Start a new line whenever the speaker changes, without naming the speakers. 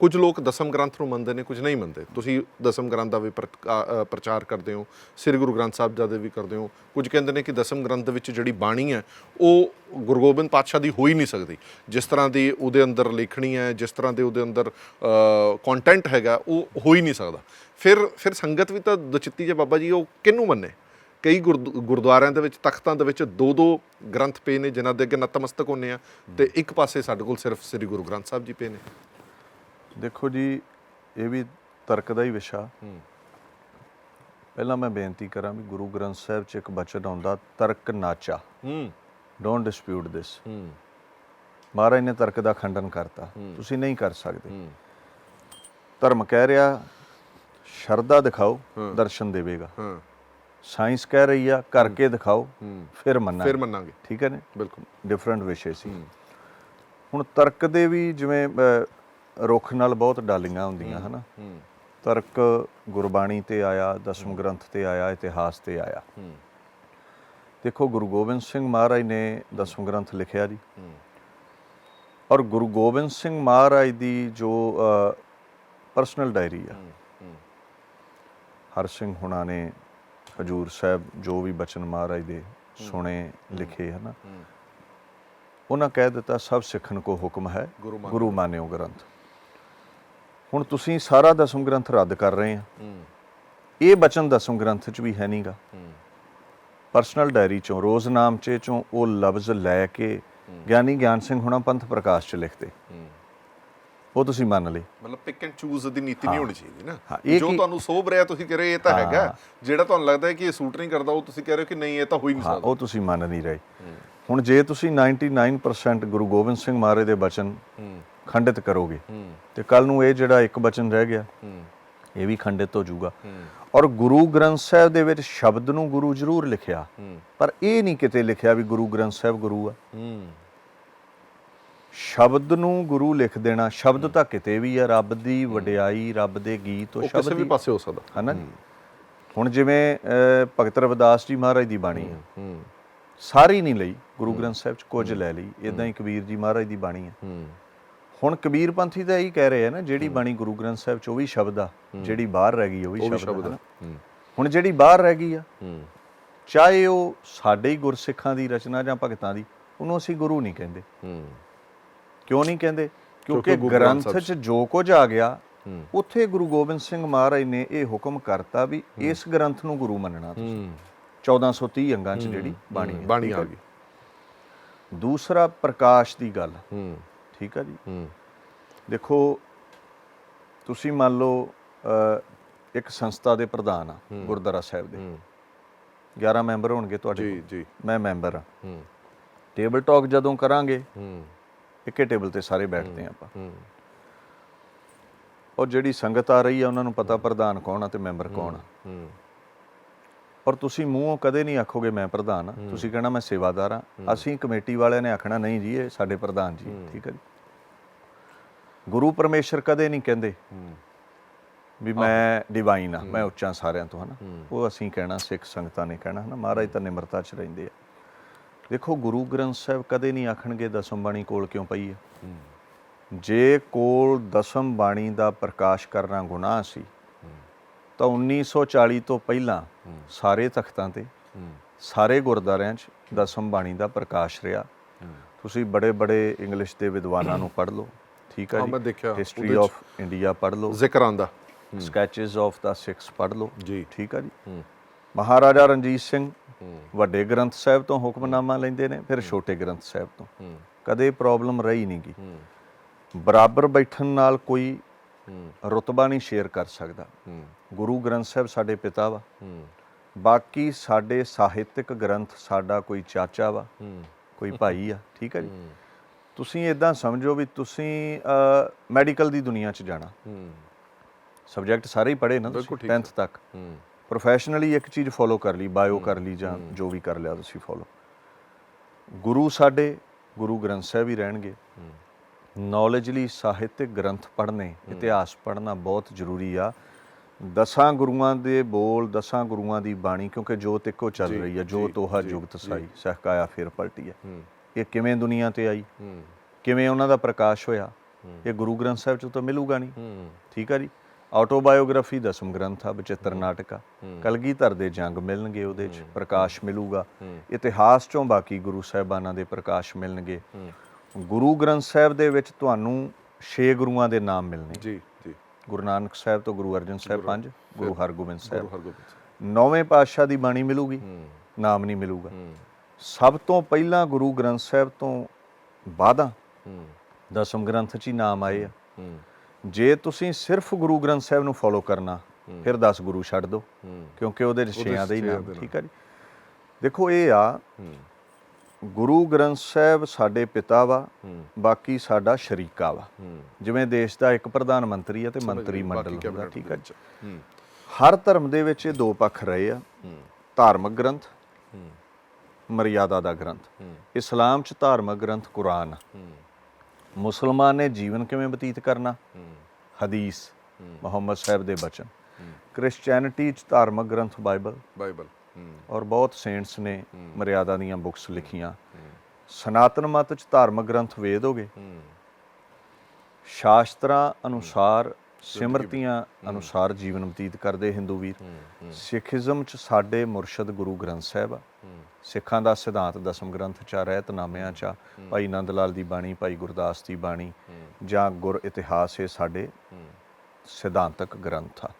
ਕੁਝ ਲੋਕ ਦਸਮ ਗ੍ਰੰਥ ਨੂੰ ਮੰਨਦੇ ਨੇ, ਕੁਝ ਨਹੀਂ ਮੰਨਦੇ। ਤੁਸੀਂ ਦਸਮ ਗ੍ਰੰਥ ਦਾ ਵੀ ਪ੍ਰ- ਪ੍ਰਚਾਰ ਕਰਦੇ ਹੋ, ਸ੍ਰੀ ਗੁਰੂ ਗ੍ਰੰਥ ਸਾਹਿਬ ਜੀ ਦੇ ਵੀ ਕਰਦੇ ਹੋ। ਕੁਝ ਕਹਿੰਦੇ ਨੇ ਕਿ ਦਸਮ ਗ੍ਰੰਥ ਵਿੱਚ ਜਿਹੜੀ ਬਾਣੀ ਹੈ, ਉਹ ਗੁਰੂ ਗੋਬਿੰਦ ਪਾਤਸ਼ਾਹ ਦੀ ਹੋ ਹੀ ਨਹੀਂ ਸਕਦੀ। ਜਿਸ ਤਰ੍ਹਾਂ ਦੀ ਉਹਦੇ ਅੰਦਰ ਲਿਖਣੀ ਹੈ, ਜਿਸ ਤਰ੍ਹਾਂ ਦੇ ਉਹਦੇ ਅੰਦਰ ਕੰਟੈਂਟ ਹੈਗਾ, ਉਹ ਹੋ ਹੀ ਨਹੀਂ ਸਕਦਾ। ਫਿਰ ਫਿਰ ਸੰਗਤ ਵੀ ਤਾਂ ਦਚਿੱਤੀ ਜੇ ਬਾਬਾ ਜੀ, ਉਹ ਕਿਹਨੂੰ ਮੰਨੇ? ਕਈ ਗੁਰਦ- ਗੁਰਦੁਆਰਿਆਂ ਦੇ ਵਿੱਚ, ਤਖਤਾਂ ਦੇ ਵਿੱਚ ਦੋ ਦੋ ਗ੍ਰੰਥ ਪਏ ਨੇ, ਜਿਨ੍ਹਾਂ ਦੇ ਅੱਗੇ ਨਤਮਸਤਕ ਹੁੰਨੇ ਆ, ਤੇ ਇੱਕ ਪਾਸੇ ਸਾਡੇ ਕੋਲ ਸਿਰਫ ਸ੍ਰੀ ਗੁਰੂ ਗ੍ਰੰਥ ਸਾਹਿਬ ਜੀ ਪਏ ਨੇ।
ਦੇਖੋ ਜੀ ਇਹ ਵੀ ਤਰਕ ਦਾ ਹੀ ਵਿਸ਼ਾ। ਪਹਿਲਾਂ ਮੈਂ ਬੇਨਤੀ ਕਰਾਂ ਵੀ ਗੁਰੂ ਗ੍ਰੰਥ ਸਾਹਿਬ 'ਚ ਇੱਕ ਬਚਨ ਆਉਂਦਾ ਤਰਕ ਨਾਚਾ।
ਹੂੰ।
ਡੋਨਟ ਡਿਸਪਿਊਟ ਦਿਸ
ਹੂੰ।
ਮਹਾਰਾਜ ਨੇ ਤਰਕ ਦਾ ਖੰਡਨ ਕਰਤਾ। ਤੁਸੀਂ ਨਹੀਂ ਕਰ ਸਕਦੇ।
ਹੂੰ।
ਧਰਮ ਕਹਿ ਰਿਹਾ ਸ਼ਰਧਾ ਦਿਖਾਓ ਦਰਸ਼ਨ ਦੇਵੇਗਾ।
ਹਾਂ।
ਸਾਇੰਸ ਕਹਿ ਰਹੀ ਆ ਕਰਕੇ ਦਿਖਾਓ ਫਿਰ ਮੰਨਾਂਗੇ।
ਫਿਰ ਮੰਨਾਂਗੇ।
ਠੀਕ ਹੈ ਨੇ?
ਬਿਲਕੁਲ।
ਡਿਫਰੈਂਟ ਵਿਸ਼ੇ ਸੀ। ਹੁਣ ਤਰਕ ਦੇ ਵੀ ਜਿਵੇਂ ਰੁੱਖ ਨਾਲ ਬਹੁਤ ਡਾਲੀਆਂ ਹੁੰਦੀਆਂ ਹਨਾ? ਤਰਕ ਗੁਰਬਾਣੀ ਤੇ ਆਇਆ ਦਸਮ ਗ੍ਰੰਥ ਤੇ ਆਇਆ ਇਤਿਹਾਸ ਤੇ ਆਇਆ। ਦੇਖੋ ਗੁਰੂ ਗੋਬਿੰਦ ਸਿੰਘ ਮਹਾਰਾਜ ਨੇ ਦਸਮ ਗ੍ਰੰਥ ਲਿਖਿਆ ਜੀ। ਔਰ ਗੁਰੂ ਗੋਬਿੰਦ ਸਿੰਘ ਮਹਾਰਾਜ ਦੀ ਜੋ ਪਰਸਨਲ ਡਾਇਰੀ ਆ। ਹਰ ਸਿੰਘ ਹੁਣਾ ਨੇ ਹਜੂਰ ਸਾਹਿਬ ਜੋ ਵੀ ਬਚਨ ਮਹਾਰਾਜ ਦੇ ਸੁਣੇ ਲਿਖੇ ਹਨਾ? ਉਹਨਾਂ ਕਹਿ ਦਿੱਤਾ ਸਭ ਸਿੱਖਣ ਕੋ ਹੁਕਮ ਹੈ।
ਗੁਰੂ ਮਾਨਿਓ
ਗ੍ਰੰਥ। ਹੁਣ ਤੁਸੀਂ ਸਾਰਾ ਦਸਮ ਗ੍ਰੰਥ ਰੱਦ ਕਰ ਰਹੇ ਆ।
ਹੂੰ।
ਇਹ ਬਚਨ ਦਸਮ ਗ੍ਰੰਥ 'ਚ ਵੀ ਹੈ ਨਹੀਂਗਾ ਪਰਸਨਲ ਡਾਇਰੀ ਚੋਂ ਰੋਜ਼ਨਾਮਚੇ ਚੋਂ ਉਹ ਲਫ਼ਜ਼ ਲੈ ਕੇ ਗਿਆਨੀ ਗਿਆਨ ਸਿੰਘ ਹੁਣਾ ਪੰਥ ਪ੍ਰਕਾਸ਼ 'ਚ ਲਿਖਦੇ। ਉਹ ਤੁਸੀਂ ਮੰਨ ਲਏ।
ਮਤਲਬ ਪਿਕ ਐਂਡ ਚੂਜ਼ ਦੀ ਨੀਤੀ ਨਹੀਂ ਹੋਣੀ ਚਾਹੀਦੀ ਨਾ। ਜੋ ਤੁਹਾਨੂੰ ਸੋਭ ਰਿਹਾ ਤੁਸੀਂ ਕਹ ਰਹੇ ਇਹ ਤਾਂ ਹੈਗਾ। ਜਿਹੜਾ ਤੁਹਾਨੂੰ ਲੱਗਦਾ ਹੈ ਕਿ ਇਹ ਸੂਟ ਨਹੀਂ ਕਰਦਾ ਉਹ ਤੁਸੀਂ ਕਹਿ ਰਹੇ ਹੋ ਕਿ ਨਹੀਂ ਇਹ ਤਾਂ ਹੋ ਹੀ ਨਹੀਂ ਸਕਦਾ।
ਉਹ ਤੁਸੀਂ ਮੰਨ ਨਹੀਂ ਰਹੇ। ਹੁਣ ਜੇ ਤੁਸੀਂ 99% ਗੁਰੂ ਗੋਬਿੰਦ ਸਿੰਘ ਮਹਾਰਾਜ ਦੇ ਬਚਨ ਖੰਡਿਤ ਕਰੋਗੇ। ਤੇ ਕੱਲ ਨੂੰ ਇਹ ਜਿਹੜਾ ਇੱਕ ਬਚਨ ਰਹਿ ਗਿਆ ਇਹ ਵੀ ਖੰਡਿਤ ਹੋ ਜਾਊਗਾ। ਔਰ ਗੁਰੂ ਗ੍ਰੰਥ ਸਾਹਿਬ ਦੇ ਵਿੱਚ ਸ਼ਬਦ ਨੂੰ ਗੁਰੂ ਜ਼ਰੂਰ ਲਿਖਿਆ। ਪਰ ਇਹ ਨਹੀਂ ਕਿਤੇ ਲਿਖਿਆ ਵੀ ਗੁਰੂ ਗ੍ਰੰਥ ਸਾਹਿਬ ਗੁਰੂ ਆ। ਸ਼ਬਦ ਨੂੰ ਗੁਰੂ ਲਿਖ ਦੇਣਾ ਸ਼ਬਦ ਤਾਂ ਕਿਤੇ ਵੀ ਆ ਰੱਬ ਦੀ ਵਡਿਆਈ ਰੱਬ ਦੇ ਗੀਤ ਉਹ ਸ਼ਬਦ
ਕਿਸੇ ਵੀ ਪਾਸੇ ਹੋ ਸਕਦਾ।
ਹਨਾ ਜੀ? ਹੁਣ ਜਿਵੇਂ ਭਗਤ ਰਵਿਦਾਸ ਜੀ ਮਹਾਰਾਜ ਦੀ ਬਾਣੀ ਹੈ। ਸਾਰੀ ਨਹੀਂ ਲਈ ਗੁਰੂ ਗ੍ਰੰਥ ਸਾਹਿਬ ਚ ਕੁਝ ਲੈ ਲਈ। ਇਦਾਂ ਹੀ। ਕਬੀਰ ਜੀ ਮਹਾਰਾਜ ਦੀ ਬਾਣੀ ਹੂੰ। ਹੁਣ ਕਬੀਰ ਪੰਥੀ ਤਾਂ ਇਹੀ ਕਹਿ ਰਹੇ ਆ ਨਾ ਜਿਹੜੀ ਬਾਣੀ ਗੁਰੂ ਗ੍ਰੰਥ ਸਾਹਿਬ ਚ ਉਹ ਵੀ ਸ਼ਬਦ ਆ ਜਿਹੜੀ ਬਾਹਰ ਰਹਿ ਗਈ ਉਹ ਵੀ ਸ਼ਬਦ ਆ ਹੁਣ ਜਿਹੜੀ ਬਾਹਰ ਰਹਿ ਗਈ ਆ ਚਾਹੇ ਉਹ ਸਾਡੇ ਹੀ ਗੁਰਸਿੱਖਾਂ ਦੀ ਰਚਨਾ ਜਾਂ ਭਗਤਾਂ ਦੀ ਉਹਨੂੰ ਅਸੀਂ ਗੁਰੂ ਨਹੀਂ ਕਹਿੰਦੇ। ਕਿਉਂ ਨਹੀਂ ਕਹਿੰਦੇ? ਕਿਉਂਕਿ
ਕਿਉਂਕਿ ਗੁਰੂ ਗ੍ਰੰਥ
'ਚ ਜੋ ਕੁਝ ਆ ਗਿਆ ਉੱਥੇ ਗੁਰੂ ਗੋਬਿੰਦ ਸਿੰਘ ਮਹਾਰਾਜ ਨੇ ਇਹ ਹੁਕਮ ਕਰਤਾ ਵੀ ਇਸ ਗ੍ਰੰਥ ਨੂੰ ਗੁਰੂ ਮੰਨਣਾ ਤੁਸੀਂ।
ਹੂੰ।
1430 ਅੰਗਾਂ 'ਚ ਜਿਹੜੀ ਬਾਣੀ
ਬਾਣੀ ਆ। ਗਈ।
ਦੂਸਰਾ ਪ੍ਰਕਾਸ਼ ਦੀ ਗੱਲ। ਠੀਕ ਆ ਜੀ।
ਹੂੰ।
ਦੇਖੋ ਤੁਸੀਂ ਮੰਨ ਲਓ ਇੱਕ ਸੰਸਥਾ ਦੇ ਪ੍ਰਧਾਨ ਆ ਗੁਰਦੁਆਰਾ ਸਾਹਿਬ ਦੇ।
ਹੂੰ।
11 ਮੈਂਬਰ ਹੋਣਗੇ ਤੁਹਾਡੇ
ਜੀ ਜੀ।
ਮੈਂ ਮੈਂਬਰ ਆ।
ਹੂੰ।
ਟੇਬਲ ਟਾਕ ਜਦੋਂ ਕਰਾਂਗੇ
ਹੂੰ।
ਇੱਕੇ ਟੇਬਲ ਤੇ ਸਾਰੇ ਬੈਠਦੇ ਆ ਆਪਾਂ।
ਹੂੰ।
ਔਰ ਜਿਹੜੀ ਸੰਗਤ ਆ ਰਹੀ ਆ ਉਹਨਾਂ ਨੂੰ ਪਤਾ ਪ੍ਰਧਾਨ ਕੌਣ ਆ ਤੇ ਮੈਂਬਰ ਕੌਣ ਆ।
ਹੂੰ।
ਔਰ ਤੁਸੀਂ ਮੂੰਹੋਂ ਕਦੇ ਨਹੀਂ ਆਖੋਗੇ ਮੈਂ ਪ੍ਰਧਾਨ ਆ ਤੁਸੀਂ ਕਹਿਣਾ ਮੈਂ ਸੇਵਾਦਾਰ ਆ ਅਸੀਂ ਕਮੇਟੀ ਵਾਲਿਆਂ ਨੇ ਆਖਣਾ ਨਹੀਂ ਜੀ ਇਹ ਸਾਡੇ ਪ੍ਰਧਾਨ ਜੀ। ਠੀਕ ਹੈ ਜੀ। ਗੁਰੂ ਪਰਮੇਸ਼ਰ ਕਦੇ ਨਹੀਂ ਕਹਿੰਦੇ ਵੀ ਮੈਂ ਡਿਵਾਈਨ ਆ ਮੈਂ ਉੱਚਾ ਸਾਰਿਆਂ ਤੋਂ ਹਨਾ। ਉਹ ਅਸੀਂ ਕਹਿਣਾ ਸਿੱਖ ਸੰਗਤਾਂ ਨੇ ਕਹਿਣਾ ਹਨਾ। ਮਹਾਰਾਜ ਤਾਂ ਨਿਮਰਤਾ 'ਚ ਰਹਿੰਦੇ ਆ। ਦੇਖੋ ਗੁਰੂ ਗ੍ਰੰਥ ਸਾਹਿਬ ਕਦੇ ਨਹੀਂ ਆਖਣਗੇ ਦਸਮ ਬਾਣੀ ਕੋਲ ਕਿਉਂ ਪਈ
ਹੂੰ।
ਜੇ ਕੋਲ ਦਸਮ ਬਾਣੀ ਦਾ ਪ੍ਰਕਾਸ਼ ਕਰਨਾ ਗੁਨਾਹ ਸੀ ਤਾਂ 1940 ਤੋਂ ਪਹਿਲਾਂ ਸਾਰੇ ਤਖਤਾਂ ਤੇ ਸਾਰੇ ਗੁਰਦੁਆਰਿਆਂ 'ਚ ਦਸਮ ਬਾਣੀ ਦਾ ਪ੍ਰਕਾਸ਼ ਰਿਹਾ। ਤੁਸੀਂ ਬੜੇ ਬੜੇ ਇੰਗਲਿਸ਼ ਦੇ ਵਿਦਵਾਨਾਂ ਨੂੰ ਪੜ੍ਹ ਲਓ ਠੀਕ ਹੈ
ਹਾਂ,
ਜੀ?
ਮੈਂ ਦੇਖਿਆ,
ਹਿਸਟਰੀ ਆਫ ਇੰਡੀਆ ਪੜ੍ਹ ਲਓ।
ਜ਼ਿਕਰ ਆਂਦਾ
ਸਕੈਚਸ ਆਫ ਦਾ ਸਿਕਸ ਪੜ੍ਹ ਲਓ
ਜੀ।
ਠੀਕ ਹੈ ਜੀ? ਮਹਾਰਾਜਾ ਰਣਜੀਤ ਸਿੰਘ ਵੱਡੇ ਗ੍ਰੰਥ ਸਾਹਿਬ ਤੋਂ ਹੁਕਮਨਾਮਾ ਲੈਂਦੇ ਨੇ ਫਿਰ ਛੋਟੇ ਗ੍ਰੰਥ ਸਾਹਿਬ ਤੋਂ। ਕਦੇ ਪ੍ਰੋਬਲਮ ਰਹੀ ਨਹੀਂ ਗੀ
ਹੂੰ।
ਬਰਾਬਰ ਬੈਠਣ ਨਾਲ ਕੋਈ ਰੁਤਬਾ ਨਹੀਂ ਸ਼ੇਅਰ ਕਰ ਸਕਦਾ। ਗੁਰੂ ਗ੍ਰੰਥ ਸਾਹਿਬ ਸਾਡੇ ਪਿਤਾ ਵਾ। ਬਾਕੀ ਸਾਡੇ ਸਾਹਿਤਿਕ ਗ੍ਰੰਥ ਸਾਡਾ ਕੋਈ ਚਾਚਾ ਵਾ ਕੋਈ ਭਾਈ ਆ ਠੀਕ ਹੈ ਜੀ? ਤੁਸੀਂ ਇਦਾਂ ਸਮਝੋ ਵੀ ਤੁਸੀਂ ਮੈਡੀਕਲ ਦੀ ਦੁਨੀਆ 'ਚ ਜਾਣਾ। ਸਬਜੈਕਟ ਸਾਰੇ ਹੀ ਪੜ੍ਹੇ ਨਾ
ਬਿਲਕੁਲ
ਤੁਸੀਂ
ਠੀਕ
10th ਤੱਕ। ਪ੍ਰੋਫੈਸ਼ਨਲੀ ਇੱਕ ਚੀਜ਼ ਫੋਲੋ ਕਰ ਲਈ ਬਾਇਓ ਕਰ ਲਈ ਜਾਂ ਜੋ ਵੀ ਕਰ ਲਿਆ ਤੁਸੀਂ ਫੋਲੋ ਗੁਰੂ ਸਾਡੇ ਗੁਰੂ ਗ੍ਰੰਥ ਸਾਹਿਬ ਹੀ ਰਹਿਣਗੇ। ਨੌਲੇਜ ਲਈ ਸਾਹਿਤਿਕ ਗ੍ਰੰਥ ਪੜ੍ਹਨੇ ਇਤਿਹਾਸ ਪੜ੍ਹਨਾ ਬਹੁਤ ਜ਼ਰੂਰੀ ਆ। ਦਸਾਂ ਗੁਰੂਆਂ ਦੇ ਬੋਲ ਦਸਾਂ ਗੁਰੂਆਂ ਦੀ ਬਾਣੀ ਕਿਉਂਕਿ ਜੋਤ ਇੱਕੋ ਚੱਲ ਰਹੀ ਹੈ
ਜੀ,
ਜੋਤ
ਜੀ,
ਜੁਗਤ। ਸਾਈ ਸਹਿਕਾਇਆ ਫਿਰ ਪਲਟੀ ਹੈ। ਇਹ ਕਿਵੇਂ ਦੁਨੀਆ ਤੇ ਆਈ? ਕਿਵੇਂ ਉਹਨਾਂ ਦਾ ਪ੍ਰਕਾਸ਼ ਹੋਇਆ? ਇਹ ਗੁਰੂ ਗ੍ਰੰਥ ਸਾਹਿਬ ਚ ਤਾਂ ਮਿਲੂਗਾ ਨਹੀਂ। ਠੀਕ ਆ ਜੀ? ਆਟੋਬਾਇਓਗ੍ਰਾਫੀ ਦਸਮ ਗ੍ਰੰਥ ਆ ਬਚਿੱਤਰ ਨਾਟਕ ਆ। ਕਲਗੀਧਰ ਦੇ ਜੰਗ ਮਿਲਣਗੇ ਉਹਦੇ ਚ ਪ੍ਰਕਾਸ਼ ਮਿਲੂਗਾ। ਇਤਿਹਾਸ ਚੋਂ ਬਾਕੀ ਗੁਰੂ ਸਾਹਿਬਾਨਾਂ ਦੇ ਪ੍ਰਕਾਸ਼ ਮਿਲਣਗੇ। ਗੁਰੂ ਗ੍ਰੰਥ ਸਾਹਿਬ ਦੇ ਵਿੱਚ ਤੁਹਾਨੂੰ 6 ਗੁਰੂਆਂ ਦੇ ਨਾਮ ਮਿਲਣੇ।
ਜੀ।
ਗੁਰੂ ਨਾਨਕ ਸਾਹਿਬ ਤੋਂ ਗੁਰੂ ਅਰਜਨ ਸਾਹਿਬ ਪੰਜ ਗੁਰੂ ਹਰਗੋਬਿੰਦ ਸਾਹਿਬ।
ਗੁਰੂ ਹਰਗੋਬਿੰਦ ਸਿੰਘ
ਨੌਵੇਂ ਪਾਤਸ਼ਾਹ ਦੀ ਬਾਣੀ ਮਿਲੂਗੀ ਨਾਮ ਨਹੀਂ ਮਿਲੂਗਾ। ਸਭ ਤੋਂ ਪਹਿਲਾਂ ਗੁਰੂ ਗ੍ਰੰਥ ਸਾਹਿਬ ਤੋਂ ਬਾਅਦਾਂ ਦਸਮ ਗ੍ਰੰਥ 'ਚ ਹੀ ਨਾਮ ਆਏ ਆ। ਜੇ ਤੁਸੀਂ ਸਿਰਫ ਗੁਰੂ ਗ੍ਰੰਥ ਸਾਹਿਬ ਨੂੰ ਫੋਲੋ ਕਰਨਾ ਫਿਰ 10 ਗੁਰੂ ਛੱਡ ਦਿਓ ਕਿਉਂਕਿ ਉਹਦੇ ਛੇਆਂ ਦੇ ਹੀ ਨਾਮ ਠੀਕ ਆ ਜੀ? ਦੇਖੋ ਇਹ ਆ ਗੁਰੂ ਗ੍ਰੰਥ ਸਾਹਿਬ ਸਾਡੇ ਪਿਤਾ ਵਾ ਬਾਕੀ ਸਾਡਾ ਸ਼ਰੀਕਾ ਵਾ। ਜਿਵੇਂ ਦੇਸ਼ ਦਾ ਇੱਕ ਪ੍ਰਧਾਨ ਮੰਤਰੀ ਆ ਤੇ ਮੰਤਰੀ ਮੰਡਲ ਹੁੰਦਾ ਠੀਕ।
ਹੂੰ।
ਹਰ ਧਰਮ ਦੇ ਵਿੱਚ ਇਹ ਦੋ ਪੱਖ ਰਹੇ ਆ ਧਾਰਮਿਕ ਗ੍ਰੰਥ ਮਰਿਆਦਾ ਦਾ ਗ੍ਰੰਥ। ਇਸਲਾਮ 'ਚ ਧਾਰਮਿਕ ਗ੍ਰੰਥ ਕੁਰਾਨ ਮੁਸਲਮਾਨ ਨੇ ਜੀਵਨ ਕਿਵੇਂ ਬਤੀਤ ਕਰਨਾ? ਹਦੀਸ। ਮੁਹੰਮਦ ਸਾਹਿਬ ਦੇ ਬਚਨ। ਕ੍ਰਿਸਚੀਅਨਿਟੀ 'ਚ ਧਾਰਮਿਕ ਗ੍ਰੰਥ ਬਾਈਬਲ।
ਬਾਈਬਲ।
ਔਰ ਬਹੁਤ ਸੇਂਟਸ ਨੇ ਮਰਿਆਦਾ ਦੀਆਂ ਬੁੱਕਸ ਲਿਖੀਆਂ। ਸਨਾਤਨ ਮਤ 'ਚ ਧਾਰਮਿਕ ਗ੍ਰੰਥ ਵੇਦ ਹੋ ਗਏ।
ਹੂੰ।
ਸ਼ਾਸਤਰਾਂ ਅਨੁਸਾਰ ਸਿਮਰਤੀਆਂ ਅਨੁਸਾਰ ਜੀਵਨ ਬਤੀਤ ਕਰਦੇ ਹਿੰਦੂ ਵੀਰ। ਸਿੱਖੀਜ਼ਮ 'ਚ ਸਾਡੇ ਮੁਰਸ਼ਦ ਗੁਰੂ ਗ੍ਰੰਥ ਸਾਹਿਬ ਆ। ਸਿੱਖਾਂ ਦਾ ਸਿਧਾਂਤ ਦਸਮ ਗ੍ਰੰਥ ਚ ਰਹਿਤਨਾਮਿਆਂ ਚ ਭਾਈ ਨੰਦ ਲਾਲ ਦੀ ਬਾਣੀ ਭਾਈ ਗੁਰਦਾਸ ਦੀ ਬਾਣੀ ਜਾਂ ਗੁਰ ਇਤਿਹਾਸ ਇਹ ਸਾਡੇ ਸਿਧਾਂਤਕ ਗ੍ਰੰਥ ਆ।